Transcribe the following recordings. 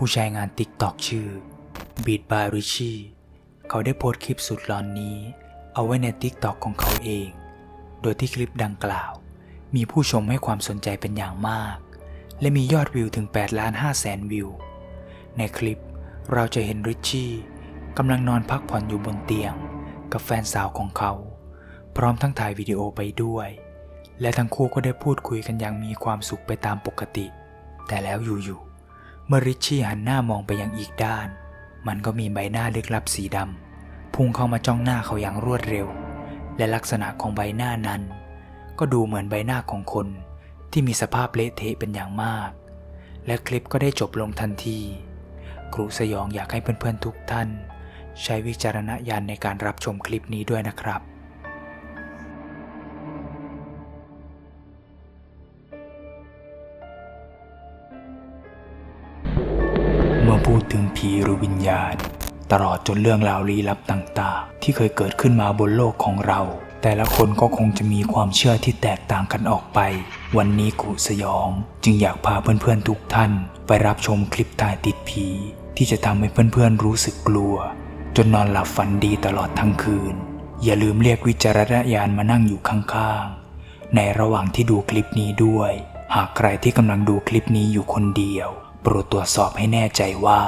ผู้ใช้งาน TikTok ชื่อ Beat by Richie เขาได้โพสต์คลิปสุดหลอนนี้ เอาไว้ใน TikTok ของเขาเอง โดยที่คลิปดังกล่าว มีผู้ชมให้ความสนใจเป็นอย่างมาก และมียอดวิวถึง8ล้าน5แสนวิว ในคลิปเราจะเห็นริชชี่กำลังนอนพักผ่อนอยู่บนเตียง กับแฟนสาวของเขา พร้อมทั้งถ่ายวิดีโอไปด้วย และทั้งคู่ก็ได้พูดคุยกันอย่างมีความสุขไปตามปกติ แต่แล้วอยู่ๆ เมื่อริชชี่หันหน้ามองไปยังอีกด้าน มันก็มีใบหน้าลึกลับสีดำพุ่งเข้ามาจ้องหน้าเขาอย่างรวดเร็ว และลักษณะของใบหน้านั้น ก็ดูเหมือนใบหน้าของคนที่มีสภาพเละเทะเป็นอย่างมาก และคลิปก็ได้จบลงทันทีครูสยองอยากให้เพื่อนๆทุกท่าน ใช้วิจารณญาณในการรับชมคลิปนี้ด้วยนะครับ ผีหรือวิญญาณ ตลอดจนเรื่องราวลี้ลับต่างๆ ที่เคยเกิดขึ้นมาบนโลกของเรา แต่ละคนก็คงจะมีความเชื่อที่แตกต่างกันออกไป วันนี้กุสยอง จึงอยากพาเพื่อนๆทุกท่าน ไปรับชมคลิปถ่ายติดผี ที่จะทำให้เพื่อนๆรู้สึกกลัว จนนอนหลับฝันดีตลอดทั้งคืน อย่าลืมเรียกวิจารณญาณมานั่งอยู่ข้างๆ ในระหว่างที่ดูคลิปนี้ด้วย หากใครที่กำลังดูคลิปนี้อยู่คนเดียวโปรดตรวจสอบให้แน่ใจว่า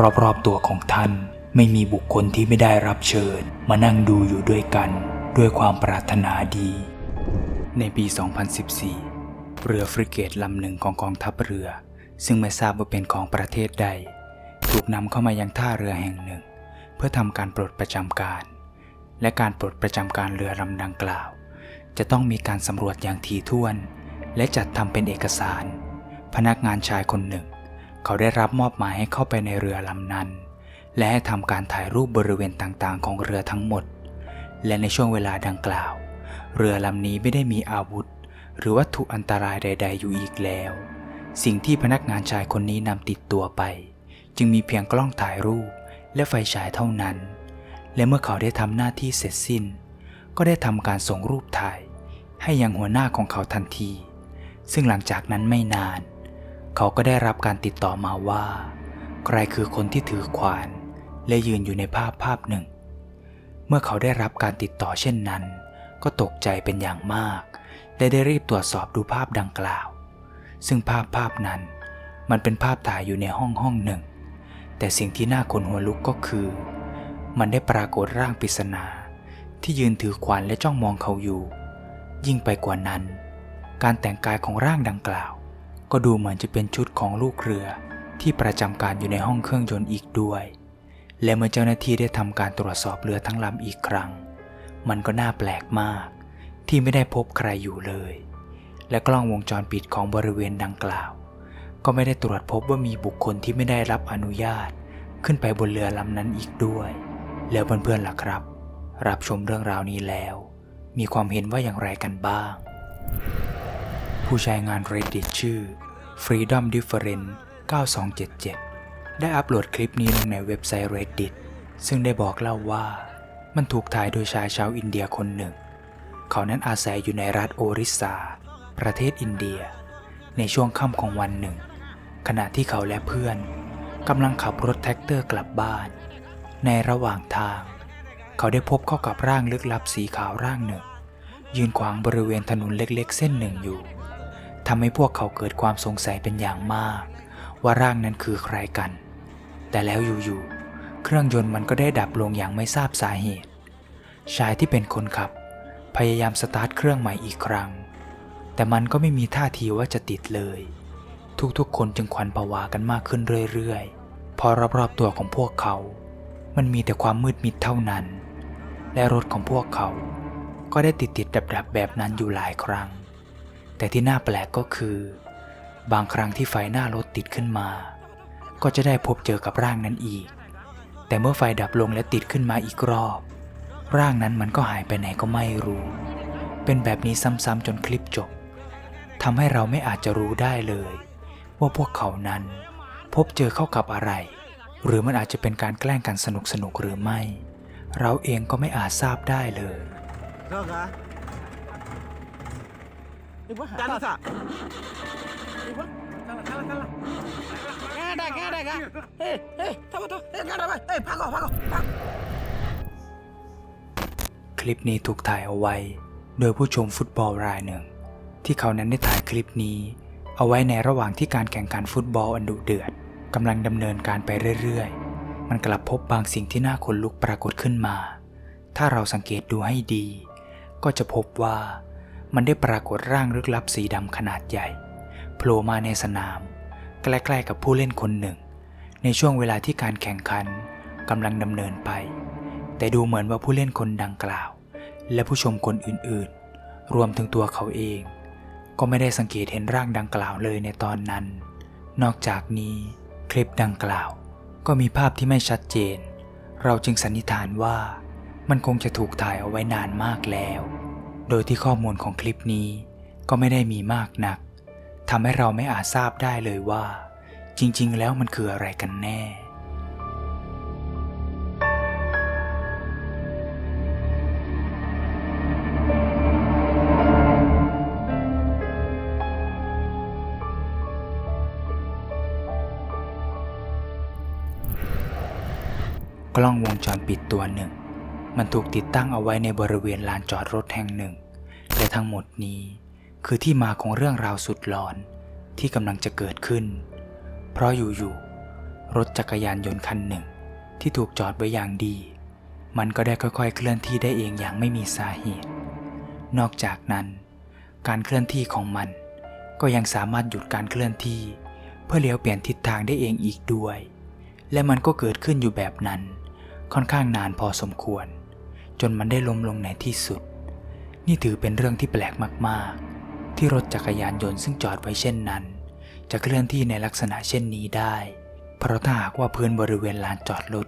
รอบๆตัวของท่าน ไม่มีบุคคลที่ไม่ได้รับเชิญ มานั่งดูอยู่ด้วยกัน ด้วยความปรารถนาดี ในปี 2014 เรือฟริเกตลำหนึ่งของกองทัพเรือ ซึ่งไม่ทราบว่าเป็นของประเทศใด ถูกนำเข้ามายังท่าเรือแห่งหนึ่ง เพื่อทำการปลดประจำการ และการปลดประจำการเรือลำดังกล่าว จะต้องมีการสำรวจอย่างถี่ถ้วน และจัดทำเป็นเอกสาร พนักงานชายคนหนึ่ง เขาได้รับมอบหมายให้เข้าไปในเรือลำนั้น และให้ทำการถ่ายรูปบริเวณต่างๆ ของเรือทั้งหมด และในช่วงเวลาดังกล่าว เรือลำนี้ไม่ได้มีอาวุธ หรือวัตถุอันตรายใด ๆ อยู่อีกแล้ว สิ่งที่พนักงานชายคนนี้นำติดตัวไป จึงมีเพียงกล้องถ่ายรูปและไฟฉายเท่านั้น และเมื่อเขาได้ทำหน้าที่เสร็จสิ้น ก็ได้ทำการส่งรูปถ่าย ให้ยังหัวหน้าของเขาทันที ซึ่งหลังจากนั้นไม่นาน เขาก็ได้รับการติดต่อมาว่า ใครคือคนที่ถือขวาน และยืนอยู่ในภาพภาพหนึ่ง เมื่อเขาได้รับการติดต่อเช่นนั้น ก็ตกใจเป็นอย่างมาก และได้รีบตรวจสอบดูภาพดังกล่าว ซึ่งภาพภาพนั้น มันเป็นภาพถ่ายอยู่ในห้องห้องหนึ่ง แต่สิ่งที่น่าขนหัวลุกก็คือ มันได้ปรากฏร่างปริศนาที่ยืนถือขวานและจ้องมองเขาอยู่ ยิ่งไปกว่านั้น การแต่งกายของร่างดังกล่าว ก็ดูเหมือนจะเป็นชุดของลูกเรือที่ประจำการอยู่ในห้องเครื่องยนต์อีกด้วย และเมื่อเจ้าหน้าที่ได้ทำการตรวจสอบเรือทั้งลำอีกครั้ง มันก็น่าแปลกมาก ที่ไม่ได้พบใครอยู่เลย และกล้องวงจรปิดของบริเวณดังกล่าว ก็ไม่ได้ตรวจพบว่ามีบุคคลที่ไม่ได้รับอนุญาต ขึ้นไปบนเรือลำนั้นอีกด้วย แล้วเพื่อนๆล่ะครับ รับชมเรื่องราวนี้แล้ว มีความเห็นว่าอย่างไรกันบ้าง ผู้ใช้งาน Reddit ชื่อ Freedom Different 9277 ได้อัปโหลดคลิปนี้ลงในเว็บไซต์ Reddit ซึ่งได้บอกเล่าว่า มันถูกถ่ายโดยชายชาวอินเดียคนหนึ่ง เขานั้นอาศัยอยู่ในรัฐโอริสซา ประเทศอินเดีย ในช่วงค่ำของวันหนึ่ง ขณะที่เขาและเพื่อนกำลังขับรถแท็กเตอร์กลับบ้าน ในระหว่างทาง เขาได้พบเข้ากับร่างลึกลับสีขาวร่างหนึ่ง ยืนขวางบริเวณถนนเล็กๆ เส้นหนึ่งอยู่ ทำให้พวกเขาเกิดความสงสัยเป็นอย่างมาก ว่าร่างนั้นคือใครกัน แต่แล้วอยู่ๆ เครื่องยนต์มันก็ได้ดับลงอย่างไม่ทราบสาเหตุ ชายที่เป็นคนขับ พยายามสตาร์ทเครื่องใหม่อีกครั้ง แต่มันก็ไม่มีท่าทีว่าจะติดเลย ทุกๆ คนจึงขวัญผวากันมากขึ้นเรื่อยๆ พอรอบๆตัวของพวกเขา มันมีแต่ความมืดมิดเท่านั้น และรถของพวกเขา ก็ได้ติดติดดับดับๆแบบนั้นอยู่หลายครั้ง แต่ที่น่าแปลกก็คือ บางครั้งที่ไฟหน้ารถติดขึ้นมา ก็จะได้พบเจอกับร่างนั้นอีก แต่เมื่อไฟดับลงและติดขึ้นมาอีกรอบ ร่างนั้นมันก็หายไปไหนก็ไม่รู้ เป็นแบบนี้ซ้ำๆจนคลิปจบทำให้เราไม่อาจจะรู้ได้เลย ว่าพวกเขานั้น พบเจอเข้ากับอะไร หรือมันอาจจะเป็นการแกล้งกันสนุกๆหรือไม่ เราเองก็ไม่อาจทราบได้เลย นึกว่าานสักนึกว่จันละจันละจันละ ada, ada, ada. Eh, eh, tahu tahu. Eh, ada apa? Eh, pago, pago, pago. คลิปนี้ถูกถ่ายเอาไว้ โดยผู้ชมฟุตบอลรายหนึ่ง ที่เขานั้นได้ถ่ายคลิปนี้ เอาไว้ในระหว่างที่การแข่งขันฟุตบอลอันดุเดือดกำลังดำเนินการไปเรื่อยๆ มันกลับพบบางสิ่งที่น่าขนลุกปรากฏขึ้นมา ถ้าเราสังเกตดูให้ดี ก็จะพบว่า มันได้ปรากฏร่างลึกลับสีดำขนาดใหญ่โผล่มาในสนาม ใกล้ๆกับผู้เล่นคนหนึ่ง ในช่วงเวลาที่การแข่งขันกำลังดำเนินไป แต่ดูเหมือนว่าผู้เล่นคนดังกล่าว และผู้ชมคนอื่นๆ รวมถึงตัวเขาเอง ก็ไม่ได้สังเกตเห็นร่างดังกล่าวเลยในตอนนั้น นอกจากนี้ คลิปดังกล่าว ก็มีภาพที่ไม่ชัดเจน เราจึงสันนิษฐานว่ามันคงจะถูกถ่ายเอาไว้นานมากแล้ว โดยที่ข้อมูลของคลิปนี้ก็ไม่ได้มีมากนักทำให้เราไม่อาจทราบได้เลยว่า จริง ๆ แล้วมันคืออะไรกันแน่ กล้องวงจรปิดตัวหนึ่ง มันถูกติดตั้งเอาไว้ในบริเวณลานจอดรถแห่งหนึ่ง และทั้งหมดนี้ คือที่มาของเรื่องราวสุดหลอนที่กำลังจะเกิดขึ้น เพราะอยู่ๆ รถจักรยานยนต์คันหนึ่ง ที่ถูกจอดไว้อย่างดี มันก็ได้ค่อยๆ เคลื่อนที่ได้เองอย่างไม่มีสาเหตุ นอกจากนั้น การเคลื่อนที่ของมัน ก็ยังสามารถหยุดการเคลื่อนที่ เพื่อเลี้ยวเปลี่ยนทิศทางได้เองอีกด้วย และมันก็เกิดขึ้นอยู่แบบนั้น ค่อนข้างนานพอสมควร จนมันได้ล้มลงในที่สุด นี่ถือเป็นเรื่องที่แปลกมากๆ ที่รถจักรยานยนต์ซึ่งจอดไว้เช่นนั้น จะเคลื่อนที่ในลักษณะเช่นนี้ได้ เพราะถ้าหากว่าพื้นบริเวณลานจอดรถ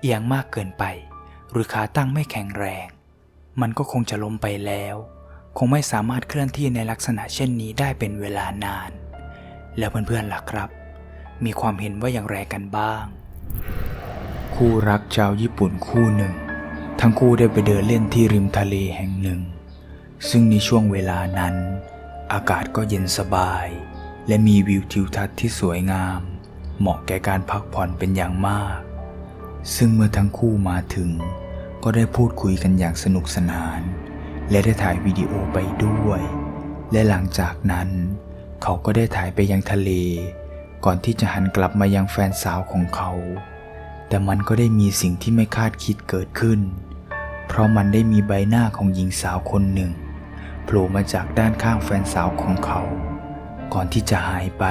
เอียงมากเกินไป หรือขาตั้งไม่แข็งแรง มันก็คงจะล้มไปแล้ว คงไม่สามารถเคลื่อนที่ในลักษณะเช่นนี้ได้เป็นเวลานาน แล้วเพื่อนๆล่ะครับ มีความเห็นว่าอย่างไรกันบ้าง คู่รักชาวญี่ปุ่นคู่หนึ่ง ทั้งคู่ได้ไปเดินเล่นที่ริมทะเลแห่งหนึ่ง ซึ่งในช่วงเวลานั้น อากาศก็เย็นสบาย และมีวิวทิวทัศน์ที่สวยงาม เหมาะแก่การพักผ่อนเป็นอย่างมาก ซึ่งเมื่อทั้งคู่มาถึง ก็ได้พูดคุยกันอย่างสนุกสนาน และได้ถ่ายวิดีโอไปด้วย และหลังจากนั้น เขาก็ได้ถ่ายไปยังทะเล ก่อนที่จะหันกลับมายังแฟนสาวของเขา แต่มันก็ได้มีสิ่งที่ไม่คาดคิดเกิดขึ้น เพราะมันได้มีใบหน้าของหญิงสาวคนหนึ่งโผล่มาจากด้านข้างแฟนสาวของเขา ก่อนที่จะหายไป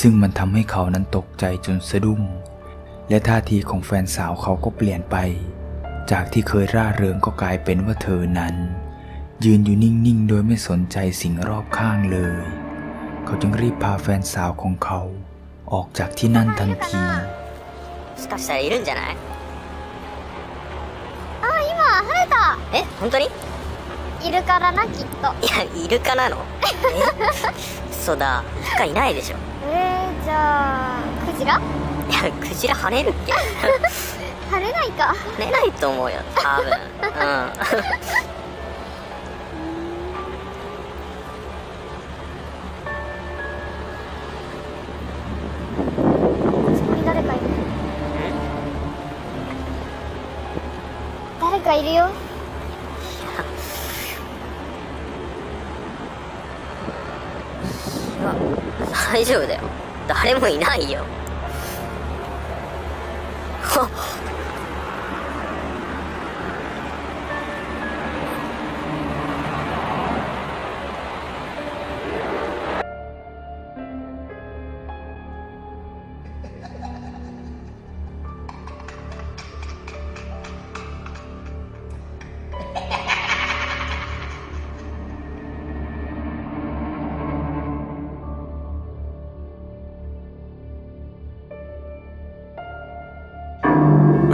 ซึ่งมันทำให้เขานั้นตกใจจนสะดุ้ง และท่าทีของแฟนสาวเขาก็เปลี่ยนไป จากที่เคยร่าเริงก็กลายเป็นว่าเธอนั้น ยืนอยู่นิ่งๆ โดยไม่สนใจสิ่งรอบข้างเลย เขาจึงรีบพาแฟนสาวของเขา ออกจากที่นั่นทันที しかしたらいるんじゃない？あ今晴れた。え本当に？いいるからなきっと。やイルカなの？えそうだ。イルカいないでしょ。えー、じゃあクジラ？いやクジラ跳ねるっけ？晴れないか。跳ねないと思うよ多分。うんかいるよ。いや大丈夫だよ。誰もいないよ。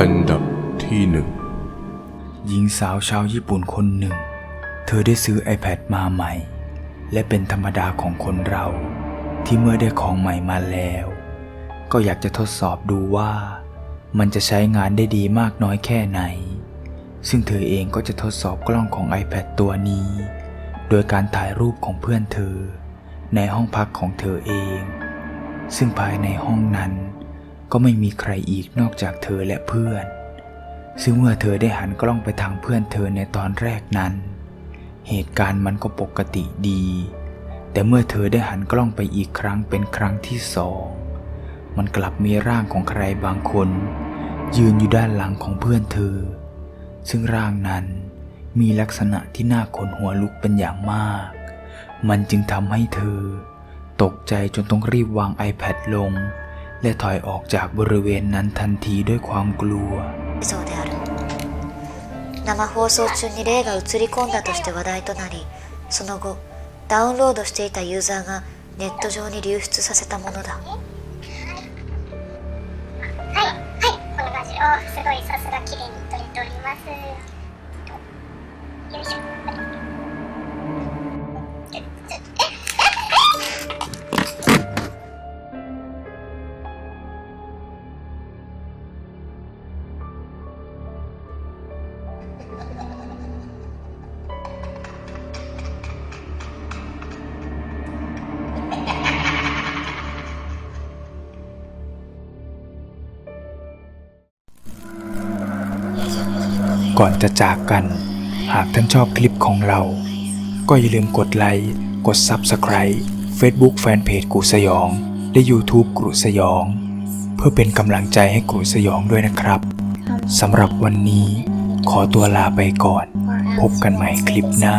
อันดับที่หนึ่งหญิงสาวชาวญี่ปุ่นคนหนึ่ง เธอได้ซื้อ iPad มาใหม่ และเป็นธรรมดาของคนเราที่เมื่อได้ของใหม่มาแล้ว ก็อยากจะทดสอบดูว่ามันจะใช้งานได้ดีมากน้อยแค่ไหน ซึ่งเธอเองก็จะทดสอบกล้องของ iPad ตัวนี้ โดยการถ่ายรูปของเพื่อนเธอ ในห้องพักของเธอเอง ซึ่งภายในห้องนั้น ก็ไม่มีใครอีกนอกจากเธอและเพื่อน ซึ่งเมื่อเธอได้หันกล้องไปทางเพื่อนเธอในตอนแรกนั้น เหตุการณ์มันก็ปกติดี แต่เมื่อเธอได้หันกล้องไปอีกครั้งเป็นครั้งที่สอง มันกลับมีร่างของใครบางคน ยืนอยู่ด้านหลังของเพื่อนเธอ ซึ่งร่างนั้นมีลักษณะที่น่าขนหัวลุกเป็นอย่างมาก มันจึงทำให้เธอ ตกใจจนต้องรีบวาง iPad ลง และถอยออกจากบริเวณนั้นทันทีด้วยความกลัว そうである生放送中に霊が映り込んだとして話題となりその後ダウンロードしていたユーザーがネット上に流出させたものだはいはいこんな感じおすごいさすが綺麗に撮れておりますよいしょ「 ก่อนจะจากกัน หากท่านชอบคลิปของเรา ก็อย่าลืมกดไลค์ กด Subscribe Facebook Fanpage กูสยอง และ YouTube กูสยอง เพื่อเป็นกำลังใจให้กูสยองด้วยนะครับสำหรับวันนี้ขอตัวลาไปก่อน พบกันใหม่คลิปหน้า